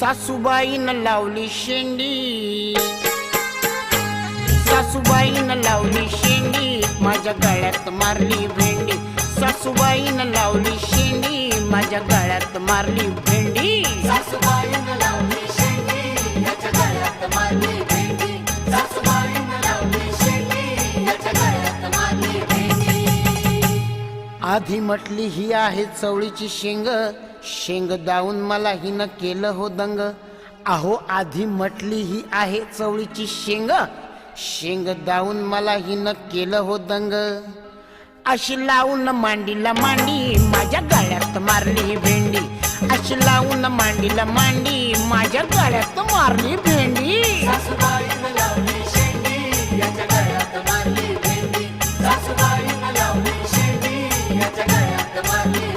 सासूबाईनं लावली शेंडी. सासूबाईनं लावली शेंडी माझ्या गळ्यात मारली भेंडी. सासूबाईनं लावली शेंडी माझ्या गळ्यात मारली भेंडी. सासूबाईनं लावली आधी म्हटली ही आहे चवळीची शेंग. शेंग दावून मला हिनं केलं हो दंग. अहो आधी म्हटली ही आहे चवळीची शेंग. शेंग दावून मला हिनं केलं हो दंग. अशी लावून मांडीला मांडी माझ्या गळ्यात मारली भेंडी. अशी लावून मांडीला मांडी माझ्या गळ्यात मारली भेंडी. the money.